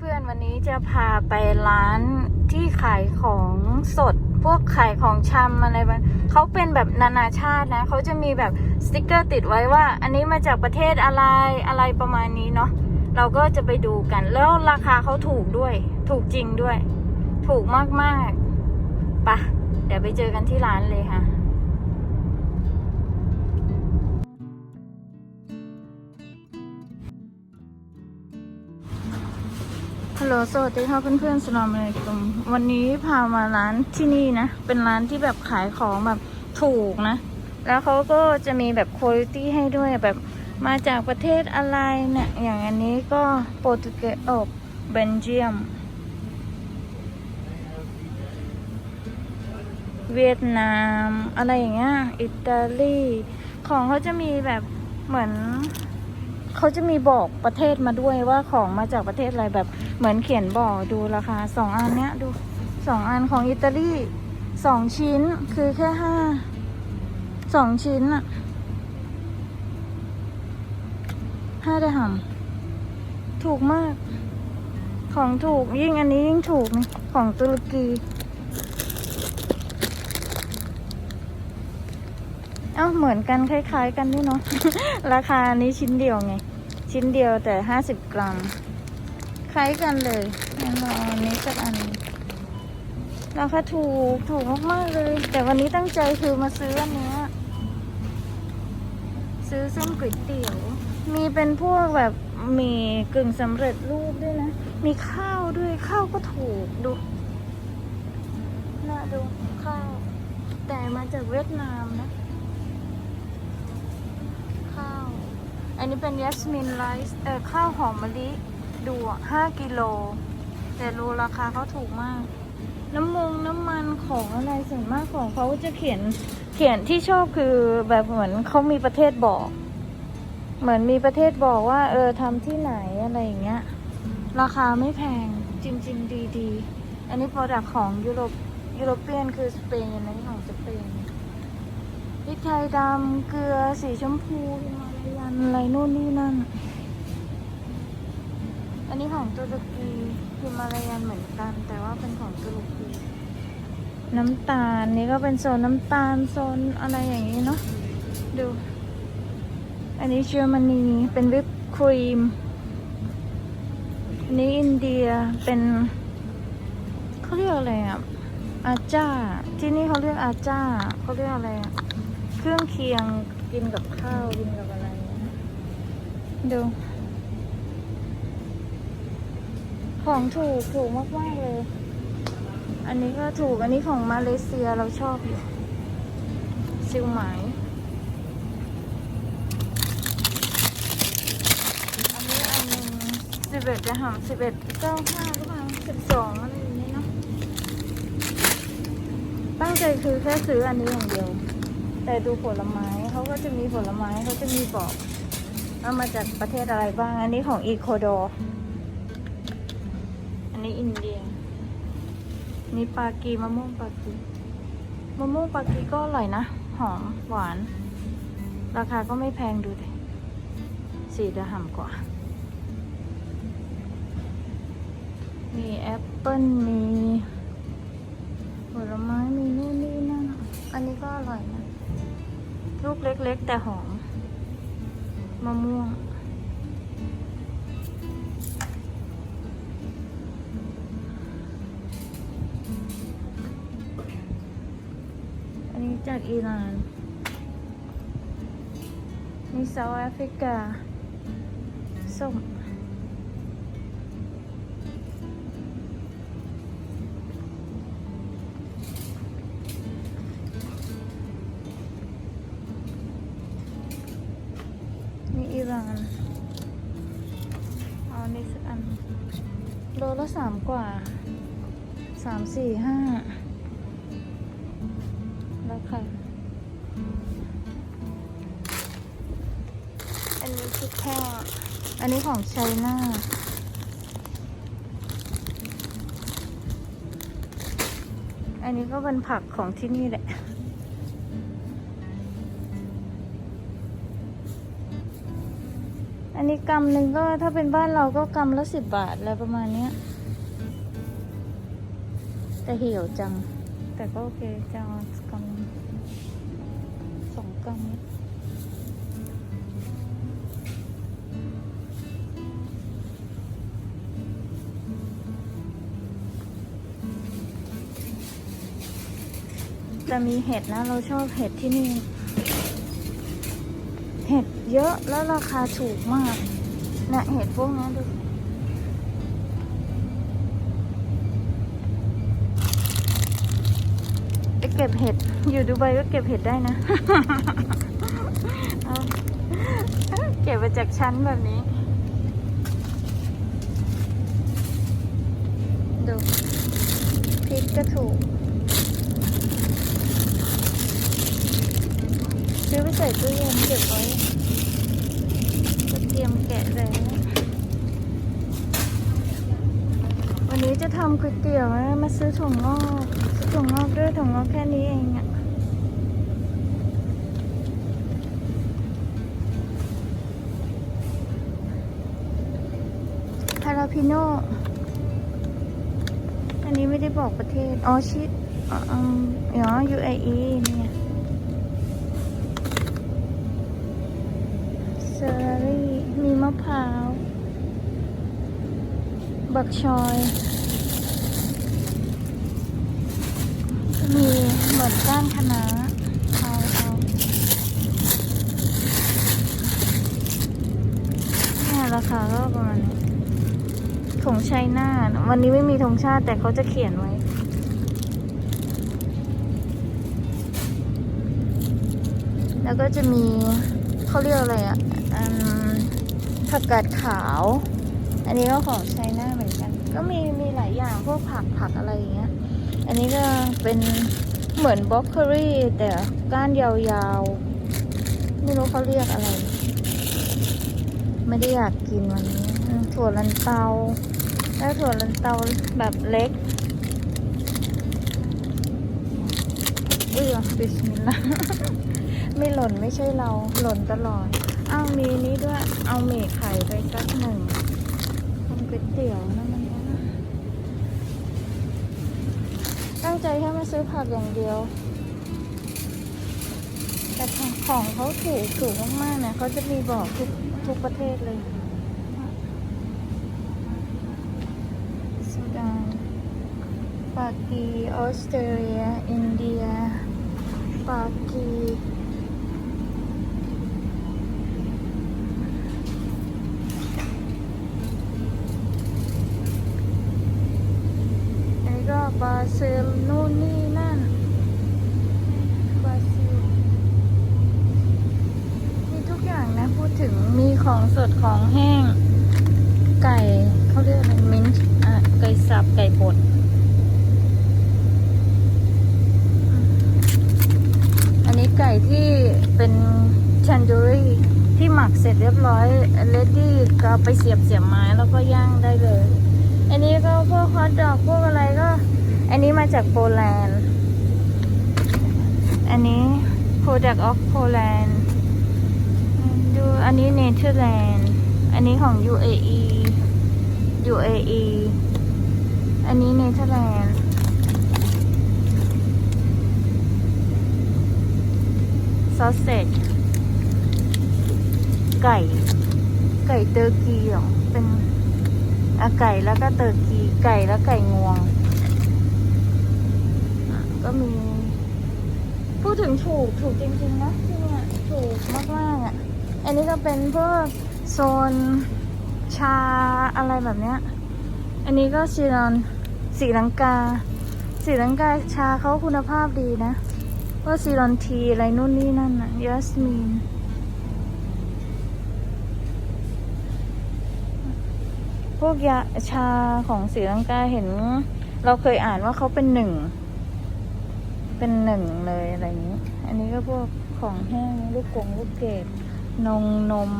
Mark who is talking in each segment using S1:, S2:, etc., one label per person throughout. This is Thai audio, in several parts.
S1: เพื่อนๆ วันนี้จะพาไปร้านที่ขายของสด พวกขายของชำอะไรแบบเขาเป็นแบบนานาชาตินะ เขาจะมีแบบสติกเกอร์ติดไว้ว่า อันนี้มาจากประเทศอะไรอะไรประมาณนี้เนาะ เราก็จะไปดูกัน แล้วราคาเขาถูกด้วย ถูกจริงด้วย ถูกมากๆปะเดี๋ยวไปเจอกันที่ร้านเลยค่ะ ฮัลโหลสวัสดีค่ะเพื่อนๆสลามอะลัยกุมวันนี้พามาร้านที่นี่นะ เป็นร้านที่แบบขายของแบบถูกนะ แล้วเขาก็จะมีแบบคุณภาพให้ด้วยแบบมาจากประเทศอะไรเนี่ย อย่างอันนี้ก็โปรตุเกสโอกเบนเจียม เวียดนาม อะไรอย่างเงี้ย อิตาลี ของเขาจะมีแบบเหมือน เขาจะมีบอกประเทศมาด้วยว่าของมาจากประเทศอะไรแบบเหมือนเขียนบอกดูราคาสองอันเนี้ยดูสองอันของอิตาลีสองชิ้นคือแค่ห้าสองชิ้นอะห้าได้หำถูกมาก ของถูกยิ่งอันนี้ยิ่งถูกของตุรกี เอ้าเหมือนกันคล้ายๆ กันด้วยเนาะ ราคานี้ชิ้นเดียวไง ชิ้นเดียวแต่ห้าสิบกรัม คล้ายกันเลยงั้นเราอันนี้สักอัน ราคาถูกถูกมากๆเลย แต่วันนี้ตั้งใจคือมาซื้ออันนี้ซื้อเส้นก๋วยเตี๋ยว มีเป็นพวกแบบมีกึ่งสำเร็จรูปด้วยนะ มีข้าวด้วยข้าวก็ถูกดูน่าดูข้าว แต่มาจากเวียดนามนะ ข้าว อันนี้เป็นยัสมินไรซ์เออข้าวหอมมะลิดูอะห้ากิโล แต่รูราคาเขาถูกมาก น้ำมงน้ำมันของอะไรส่วนมากของเขาจะเขียนเขียนที่ชอบคือแบบเหมือนเขามีประเทศบอก เหมือนมีประเทศบอกว่า เออทำที่ไหนอะไรอย่างเงี้ย ราคาไม่แพงจริง ๆ ดีๆ อันนี้โปรดักของยุโรปยุโรเปียนคือสเปนอันนี้ของสเปน ริกไทยดำเกลือสีชมพูมาลายันอะไรนู่นนี่นั่น อันนี้ของตุรกีฮิมาลายันเหมือนกัน แต่ว่าเป็นของตุรกีน้ำตาลนี่ก็เป็นโซนน้ำตาลโซนอะไรอย่างนี้เนาะดู อันนี้เยอรมนีเป็นวิปครีมอันนี้อินเดียเป็นเขาเรียกอะไรอะอาจ้า ที่นี่เขาเรียกอาจ้าเขาเรียกอะไรอะ เครื่องเคียงกินกับข้าวกินกับอะไรนะดูของถูกถูกมากๆเลย อันนี้ก็ถูกอันนี้ของมาเลเซียเราชอบอยู่ซิวหมายอันนี้อันหนึ่งสิบเอ็ดจะหามสิบเอ็ดเก้าห้าหรือเปล่าสิบสองอะไรอย่างนี้เนาะตั้งใจคือแค่ซื้ออันนี้อย่างเดียว แต่ดูผลไม้เขาก็จะมีผลไม้เขาจะมีบอกว่ามาจากประเทศอะไรบ้าง อันนี้ของอีโคโดอันนี้อินเดียนี่ปากีมะม่วงปากีมะม่วงปากีก็อร่อยนะ หอมหวาน ราคาก็ไม่แพงดูดิสี่ดหัมกว่า มีแอปเปิ้ลมีผลไม้มีนู่นนี่นั่นอันนี้ก็อร่อยนะ ลูกเล็ก ๆ แต่หอม มะม่วง อันนี้จากอิหร่านนี่เซาท์แอฟริกาส้ม สามกว่าสามสี่ห้าแล้วค่ะ อันนี้คือแค่อันนี้ของไชน่าอันนี้ก็เป็นผักของที่นี่แหละอันนี้กำหนึ่งก็ถ้าเป็นบ้านเราก็กำละสิบบาทอะไรประมาณเนี้ย แต่เหี่ยวจัง แต่ก็โอเคจะเอากำสองกำนี้จะมีเห็ดนะ เราชอบเห็ดที่นี่ เห็ดเยอะแล้วราคาถูกมากนะเห็ดพวกนี้ดู เก็บเห็ด อยู่ดูไบก็เก็บเห็ดได้นะเเก็บมาจากชั้นแบบนี้ ดูพริกก็ถูก ซื้อไปใส่ตู้เย็นเก็บไว้ก็เตรียมแกะแล้ววันนี้จะทำก๋วยเตี๋ยวนะมาซื้อถั่วงอก ถั่วงอกด้วยถั่วงอกแค่นี้เองอะฮาราพิโนอันนี้ไม่ได้บอกประเทศ อ๋อชิดอ๋ออ๋อ UAE เนี่ยเซอร์รี่มีมะพร้าว บักชอย มีเหมื อนก้านคณะเอาเอาเนี่ยราคาก็ประมาณนี้ถงชัยนาทวันนี้ไม่มีธงชาติแต่เขาจะเขียนไว้แล้วก็จะมีเขาเรียกอะไรอะอืมผักกาดขาว อันนี้ก็ของไชน่าเหมือนกัน ก็มีมีหลายอย่างพวกผักผักอะไรอย่างเงี้ย อันนี้ก็เป็น เหมือนบล็อกเคอรี่แต่ก้านยาวๆ ไม่รู้เขาเรียกอะไร ไม่ได้อยากกินวันนี้อืมถั่วลันเตาแล้วถั่วลันเตาแบบเล็กเออบิสมิลลาห์ไม่หล่นไม่ใช่เราหล่นตลอด อ้าวมีนี้ด้วย เอาหมี่ไข่ไปสักหนึ่งทำก๋วยเตี๋ยวนะมันนะตั้ งใจแค่มาซื้อผักอย่างเดียว แต่ของเขาถูกถูกมากๆนะเขาจะมีบอกทุกทุกประเทศเลยสุดานปากีออสเตรเลีย อินเดีย ปากี อันนี้ก็ บราซิลนู่นนี่นั่นบราซิลมีทุกอย่างนะ พูดถึงมีของสดของแห้ง ไก่เขาเรียกอะไรมิ้นท์อะไก่สับไก่บดอันนี้ไก่ที่เป็นชันจูรี่ที่หมักเสร็จเรียบร้อยเลดี้ก็ไปเสียบเสียบไม้แล้วก็ย่างได้เลย อันนี้ก็พวกฮอทดอกพวกอะไรก็ อันนี้มาจากโปแลนด์ อันนี้ product of Poland ดูอันนี้เนเธอร์แลนด์ อันนี้ของ UAE UAE อันนี้เนเธอร์แลนด์ ซอสเซจไก่ ไก่เตอร์กีเหรอ เป็นอไก่แล้วก็เตอร์กี ไก่แล้วไก่งวง ก็มี พูดถึงถูกถูกจริงๆนะที่เนี่ยถูกมากๆอะ อันนี้ก็เป็นพวกโซนชาอะไรแบบเนี้ย อันนี้ก็ซีรอนสีลังกา สีลังกาชาเขาคุณภาพดีนะว่าซีรอนทีอะไรนู่นนี่นั่นอะยาสมีนพวกยาชาของศรีลังกาเห็น เราเคยอ่านว่าเขาเป็นหนึ่ง เป็นหนึ่งเลยอะไรอย่างนี้ อันนี้ก็พวกของแห้งลูกกงลูกเกดนงนม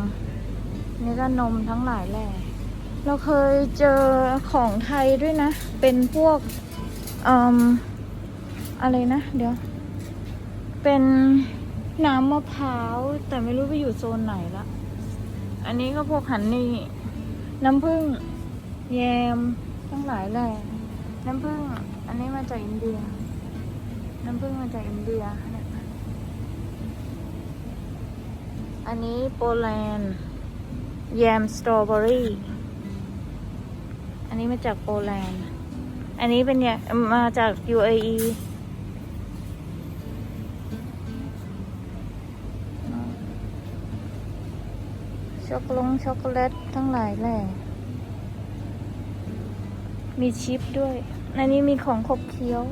S1: นี่ก็นมทั้งหลายแหละเราเคยเจอของไทยด้วยนะ เป็นพวกอืมอะไรนะ เดี๋ยว เป็นน้ำมะพร้าว แต่ไม่รู้ไปอยู่โซนไหนละ อันนี้ก็พวกหันนี่ น้ำผึ้งแยมทั้งหลายแหละน้ำผึ้งอันนี้มาจากอินเดีย น้ำผึ้งมาจากอินเดีย อันนี้โปแลนด์แยมสตรอเบอรี่ อันนี้มาจากโปแลนด์ อันนี้เป็นเนี่ยมาจาก UAE ช็อกโกลตช็อกโกแลตทั้งหลายแหละมีชิปด้วย อันนี้มีของขบเคี้ยว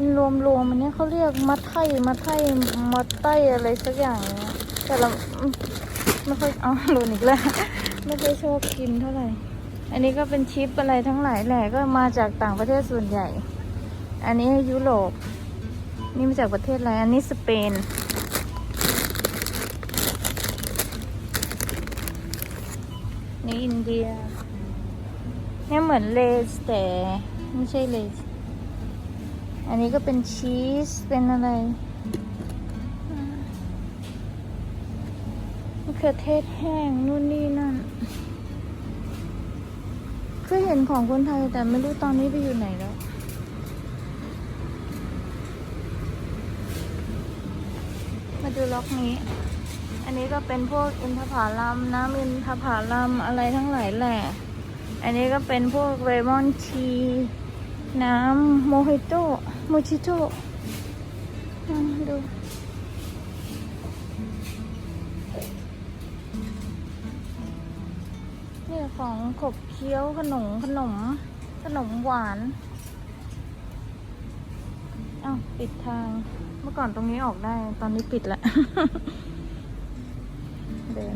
S1: อันรวมรวมๆอันนี้เขาเรียกมัดไทยมัดไทยมัดไต้อะไรสักอย่างเนี่ยแต่เราไม่ค่อยเอาหลุนอีกแล้วไม่ค่อยชอบกินเท่าไหร่ อันนี้ก็เป็นชิปอะไรทั้งหลายแหละก็มาจากต่างประเทศส่วนใหญ่ อันนี้ยุโรปนี่มาจากประเทศอะไร อันนี้สเปน นี่อินเดียเนี่ยเหมือนเลสแต่ไม่ใช่เลส อันนี้ก็เป็นชีส เป็นอะไรมะเขือเทศแห้งนู่นนี่นั่นเคยเห็นของคนไทยแต่ไม่รู้ตอนนี้ไปอยู่ไหนแล้ว มาดูล็อกนี้ อันนี้ก็เป็นพวกอินทผลัมน้ำอินทผลัมอะไรทั้งหลายแหละ อันนี้ก็เป็นพวกเรมอนที น้ำโมฮิโต้โมชิโต้ดูเนี่ยของขบเคี้ยวขนมขนม ขนมหวานอ้าวปิดทาง เมื่อก่อนตรงนี้ออกได้ ตอนนี้ปิดละเดิน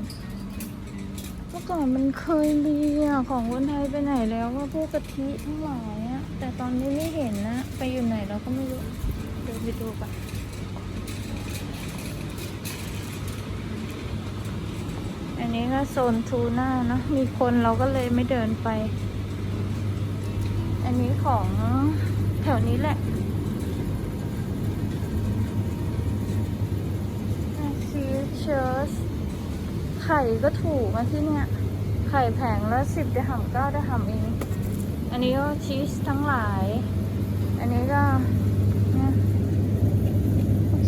S1: เมื่อก่อนมันเคยมีอะของคนไทยไปไหนแล้วว่าพวกกะทิทั้งหลายอะ แต่ตอนนี้ไม่เห็นนะ ไปอยู่ไหนเราก็ไม่รู้เดินไปดูกันอันนี้ก็โซนทูน่านะ มีคนเราก็เลยไม่เดินไป อันนี้ของแถวนี้แหละชีสเชิร์สไข่ก็ถูกนะที่เนี่ย ไข่แผงละสิบเดหัมเก้าเดหัมเอง อันนี้ก็ชีสทั้งหลาย อันนี้ก็เนี่ย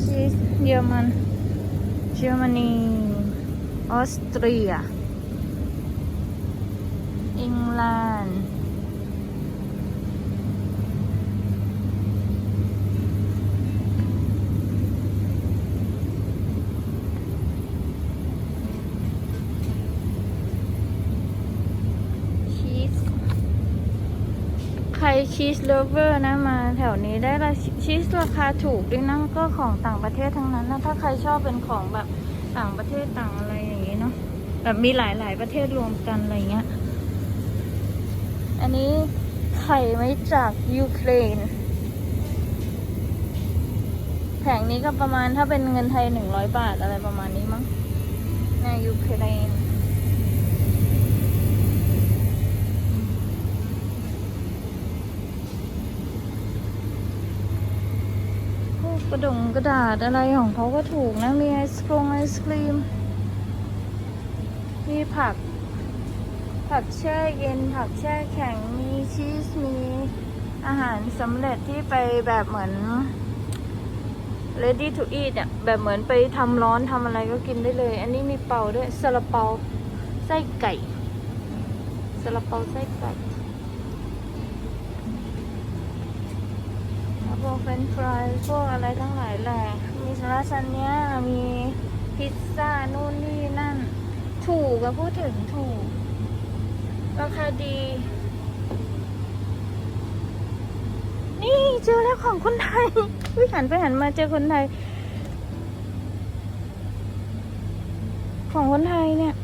S1: ชีสเยอรมันเยอรมนีออสเตรียอังกฤษชีส ใคร ชีสเลเวอร์นะมาแถวนี้ได้ละชีสราคาถูกด้วยนะก็ของต่างประเทศทั้งนั้นนะถ้าใครชอบเป็นของแบบต่างประเทศต่างอะไรอย่างนี้เนาะแบบมีหลาย ๆ ประเทศรวมกันอะไรเงี้ย อันนี้ไข่ไว้จากยูเครนแผงนี้ก็ประมาณถ้าเป็นเงินไทยหนึ่งร้อยบาทอะไรประมาณนี้มั้งในยูเครน พวกก ระดงกระดาษอะไรของเขาก็ถูกนะ มีไอศครีมไอศครีม มีผัก ผักแช่เย็น ผักแช่แข็ง มีชีส มีอาหารสำเร็จที่ไปแบบเหมือน ready to eat อะแบบเหมือนไปทำร้อนทำอะไรก็กินได้เลย อันนี้มีเปาด้วยซาลาเปาไส้ไก่ซาลาเปาไส้ไก่ แล้ว พวกเฟรนช์ฟรายพวกอะไรทั้งหลายแหละมีสลาซานเนี้ยมีพิซซ่านู่นนี่นั่น ถูกอะพูดถึงถูก ราคาดี นี่เจอแล้วของคนไทยวิหันไปหันมาเจอคนไทย ของคนไทยเนี่ย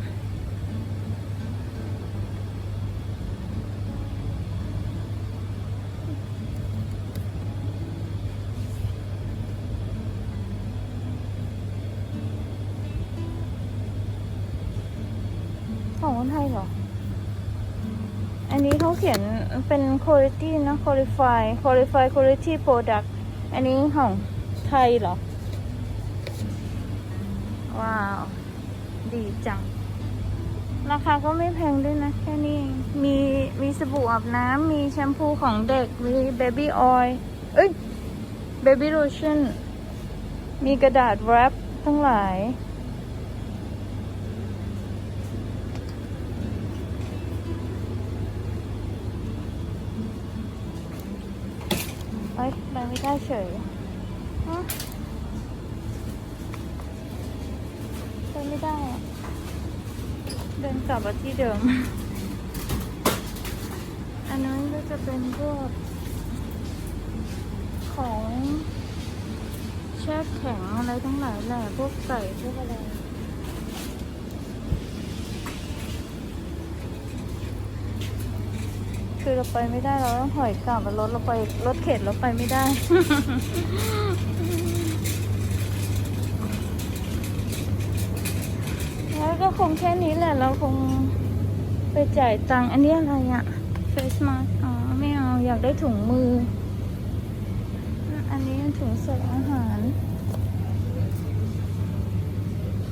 S1: หรอ อันนี้เขาเขียนเป็น quality นะ qualify qualify quality product อันนี้ของไทยเหรอ ว้าว ดีจัง ราคาก็ไม่แพงด้วยนะ แค่นี้ มีมีสบู่อาบน้ำ มีแชมพูของเด็ก มีเบบี้ออยล์เอ้ยเบบี้โลชั่น มีกระดาษแรปทั้งหลาย เอ้ยไปไม่ได้เฉยฮะไปไม่ได้อะเดินกลับมาที่เดิม อันนั้นก็จะเป็นพวกของแช่แข็งอะไรทั้งหลายแหละพวกไก่พวกอะไร คือเราไปไม่ได้เราต้องถอยกลับรถเราไปรถเข็นเราไปไม่ได้ แล้วก็คงแค่นี้แหละ เราคงไปจ่ายตังค์อันนี้อะไรอะเฟสมาอ๋อไม่เอาอยากได้ถุงมือ อันนี้ถุงใส่อาหาร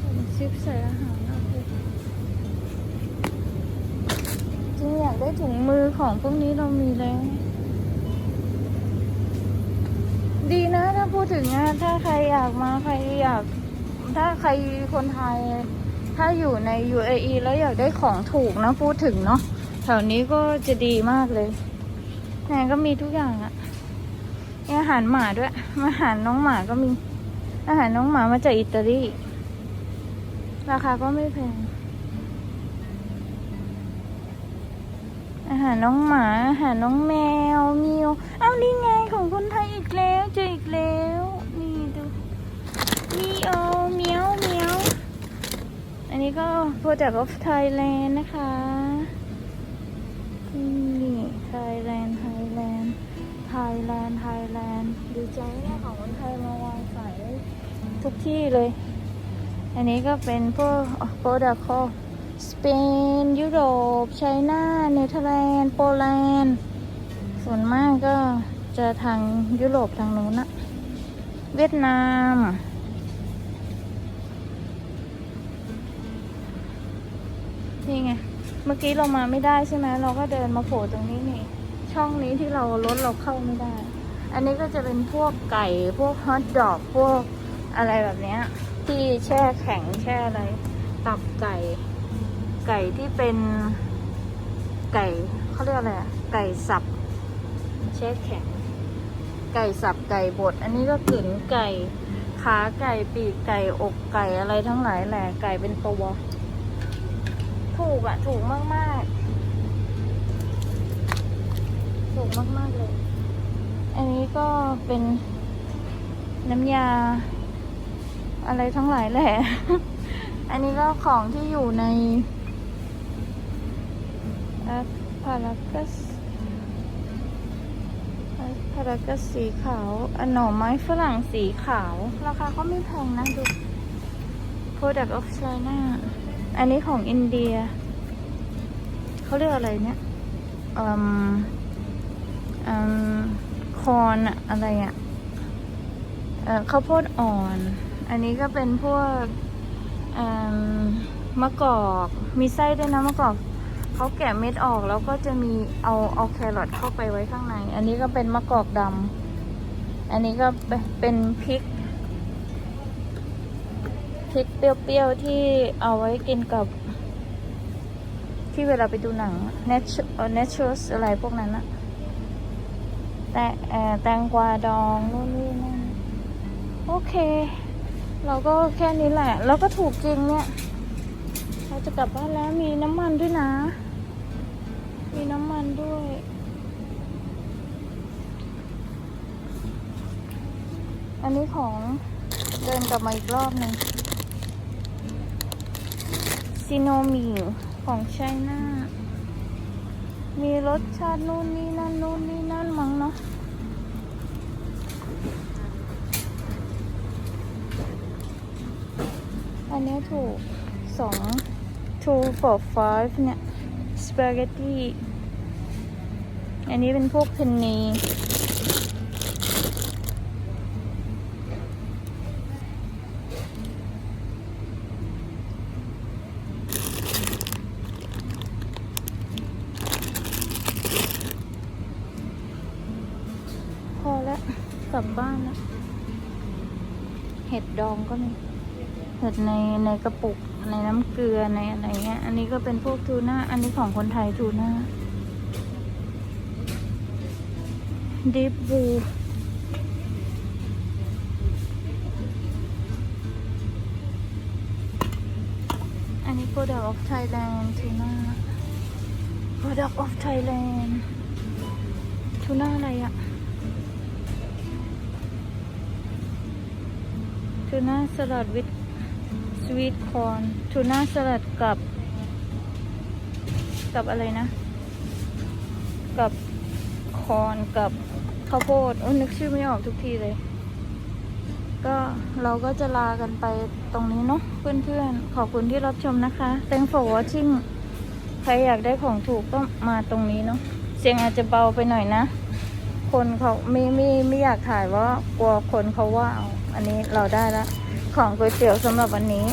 S1: ถุงซิปใส่อาหารโอเคจริงอยาก ได้ถุงมือของพวกนี้เรามีแล้ว ดีนะถ้าพูดถึงนะถ้าใครอยากมาใครอยาก ถ้าใครคนไทย ถ้าอยู่ใน UAE แล้วอยากได้ของถูกนะพูดถึงเนาะแถวนี้ก็จะดีมากเลยแหนก็มีทุกอย่างอะอาหารหมาด้วยอาหารน้องหมาก็มี อาหารน้องหมามาจากอิตาลี ราคาก็ไม่แพง อา หาน้องหมา หาน้องแมวมิวเอ้านี่ไงของคนไทยอีกแล้วเจออีกแล้ว นี่ดูมีโอเมียวเมียวอันนี้ก็ Product of Thailand นะคะนี่ Thailand Thailand Thailand Thailand ดีใจเนี่ยของคนไทยมาวางขายทุกที่เลย อันนี้ก็เป็นพวก Product ขอ สเปน ยุโรปไชน่า เนเธอร์แลนด์ โปแลนด์ ส่วนมากก็จะทางยุโรปทางนู้นอะเวียดนาม นี่ไง เมื่อกี้เรามาไม่ได้ใช่ไหม เราก็เดินมาโผล่ตรงนี้นี่ ช่องนี้ที่เรารถเราเข้าไม่ได้ อันนี้ก็จะเป็นพวกไก่ พวกฮอทดอก พวกอะไรแบบเนี้ย ที่แช่แข็งแช่อะไร ตับไก่ ไก่ที่เป็นไก่เขาเรียกอะไรอะไก่สับแช่แข็ง ไก่สับไก่บด อันนี้ก็กึ่นไก่ ขาไก่ปีกไก่อกไก่อะไรทั้งหลายแหละไก่เป็นตัวถูกอะถูกมากมากถูกมากมากเลย อันนี้ก็เป็นน้ำยา อะไรทั้งหลายแหละ อันนี้ก็ของที่อยู่ใน พารากัสพารากัสสีขาวอันหน่อไม้ฝรั่งสีขาว ราคาก็ไม่แพงนะดู Product of China อันนี้ของอินเดีย เขาเรียกอะไรเนี่ยอืมอืมคอนอะอะไรอะเอ่อข้าวโพดอ่อน อันนี้ก็เป็นพวกอืมมะกอก มีไส้ด้วยนะมะกอก เขาแกะเม็ดออกแล้วก็จะมีเอาเอาแครอทเข้าไปไว้ข้างใน อันนี้ก็เป็นมะกอกดำอันนี้ก็เป็นพริกพริกเปรี้ยวๆที่เอาไว้กินกับ ที่เวลาไปดูหนัง natural อะไรพวกนั้นอะแต่แตงกวาดองนู่นนี่นั่นโอเค เราก็แค่นี้แหละ แล้วก็ถูกจริงเนี่ย เราจะกลับบ้านแล้วมีน้ำมันด้วยนะ มีน้ำมันด้วย อันนี้ของเดินกลับมาอีกรอบหนึ่งซิโนมิของไชน่า มีรสชาตินู่นนี่นั่นนู่นนี่นั่นมั้งเนาะอันนี้ถูกสอง two for five เนี่ยสปาเกตตี้ อันนี้เป็นพวกเพนนีพอแล้วกลับบ้านแล้วเห็ดดองก็มี เห็ดในในกระปุกในน้ำเกลือในอะไรเงี้ย อันนี้ก็เป็นพวกทูน่า อันนี้ของคนไทยทูน่า ดิบบูอันนี้ product of Thailand ทูน่า product of Thailand ทูน่าอะไรอะทูน่าสลัดวิ t สวีทคอนทูน่าสลัดกับ กับอะไรนะ กับคอนกับ ข้าวโพดโอ้นึกชื่อไม่ออกทุกทีเลย ก็เราก็จะลากันไปตรงนี้เนาะเพื่อนๆ ขอบคุณที่รับชมนะคะ Thanks for watching ใครอยากได้ของถูกก็มาตรงนี้เนาะเสียงอาจจะเบาไปหน่อยนะ คนเขาไม่ไม่ไม่อยากถ่ายว่ากลัวคนเขาว่าเอาอันนี้เราได้ละของก๋วยเตี๋ยวสำหรับวันนี้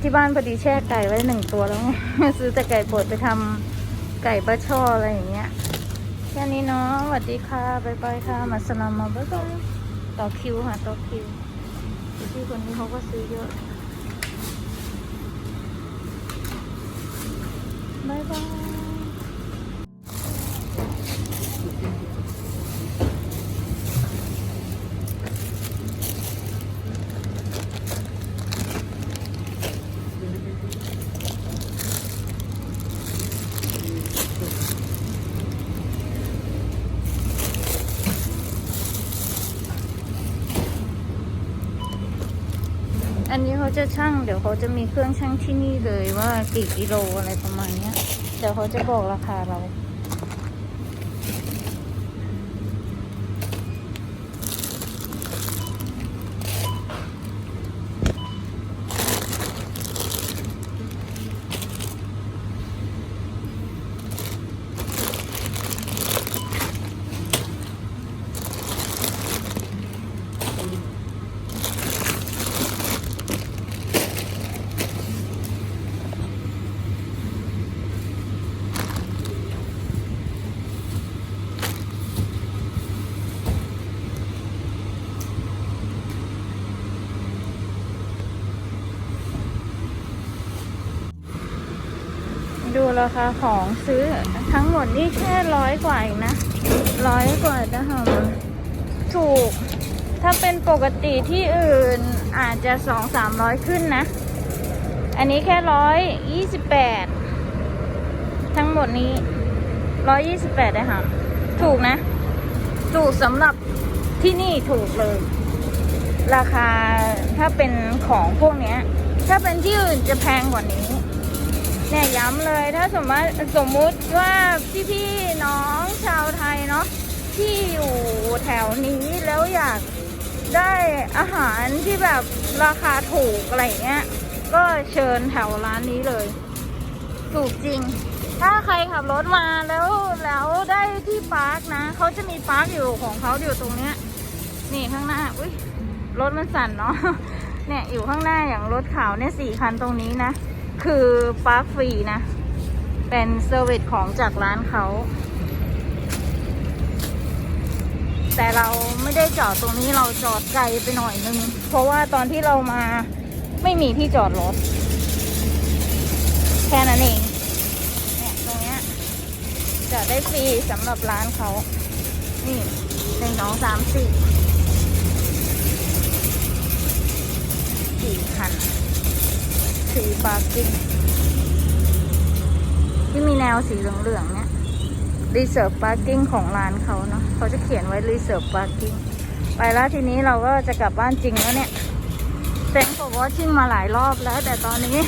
S1: ที่บ้านพอดีแช่ไก่ไว้หนึ่งตัวแล้วไงซื้อแต่ไก่บดไปทำไก่บ้าช่ออะไรอย่างเงี้ย ค่นี้เนาะสวัสดีค่ะบายบายค่ะมาสลามมาบ๊ายบายต่อคิวค่ะต่อคิวพี่คนนี้เขาก็ซื้อเยอะบายบาย อันนี้เขาจะช่างเดี๋ยวเขาจะมีเครื่องช่างที่นี่เลยว่ากี่กิโลอะไรประมาณเนี้ยเดี๋ยวเขาจะบอกราคาเรา ดู ราคาของซื้อทั้งหมดนี่แค่ร้อยกว่าเองนะร้อยกว่าจะหอมถูก ถ้าเป็นปกติที่อื่นอาจจะสองสามร้อยขึ้นนะ อันนี้แค่ร้อยยี่สิบแปดทั้งหมดนี้ร้อยยี่สิบแปดได้ค่ะถูกนะ ถูกสำหรับที่นี่ถูกเลย ราคาถ้าเป็นของพวกเนี้ย ถ้าเป็นที่อื่นจะแพงกว่านี้ เนี่ยย้ำเลยถ้าสมมติสมมุติว่าพี่ๆน้องชาวไทยเนาะที่อยู่แถวนี้แล้วอยากได้อาหารที่แบบราคาถูกอะไรเงี้ยก็เชิญแถวร้านนี้เลยถูกจริง ถ้าใครขับรถมาแล้วแล้วได้ที่ปาร์คนะเขาจะมีปาร์คอยู่ของเขาอยู่ตรงเนี้ย นี่ข้างหน้าอุ้ยรถมันสั่นเนาะเนี่ยอยู่ข้างหน้าอย่างรถขาวเนี่ยสี่คันตรงนี้นะ คือปาร์คฟรีนะ เป็นเซอร์วิสของจากร้านเขา แต่เราไม่ได้จอดตรงนี้เราจอดไกลไปหน่อยนึง เพราะว่าตอนที่เรามาไม่มีที่จอดรถ แค่นั้นเองเนี่ยตรงเนี้ยจอดได้ฟรีสำหรับร้านเขา นี่หนึ่งสองสามสี่สี่คัน สีปาร์กิ้งที่มีแนวสีเหลืองๆเนี่ยรีเซิร์ฟปาร์กิ้งของร้านเขาเนาะเขาจะเขียนไว้รีเซิร์ฟปาร์กิ้งไปแล้วทีนี้เราก็จะกลับบ้านจริงแล้วเนี่ยแตงบอกว่าชิ่งมาหลายรอบแล้ว แต่ตอนนี้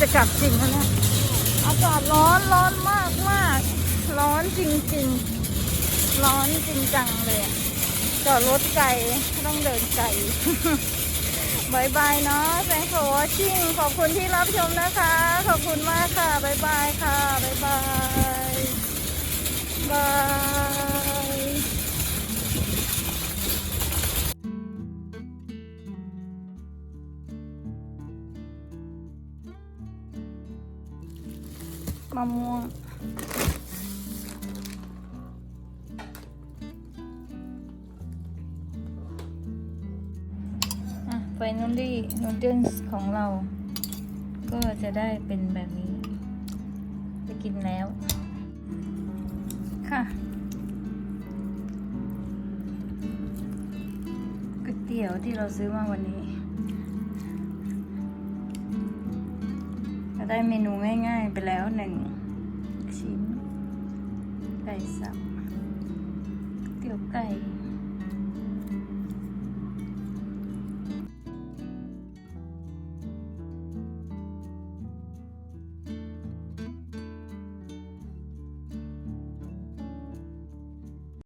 S1: จะกลับจริงแล้วเนี่ยอากาศร้อนร้อนมากมากร้อนจริงๆ ร้อนจริงจังเลยจอดรถไกลต้องเดินไกล บายบายเนาะ thanks for watching ขอบคุณที่รับชมนะคะ ขอบคุณมากค่ะบายบายค่ะบายบายบายมะม่วง finally noodles ของเรา ก็จะได้เป็นแบบนี้ จะกินแล้ว ค่ะก๋วยเตี๋ยวที่เราซื้อมาวันนี้เราได้เมนูง่ายๆไปแล้วหนึ่งชิ้นไก่สับ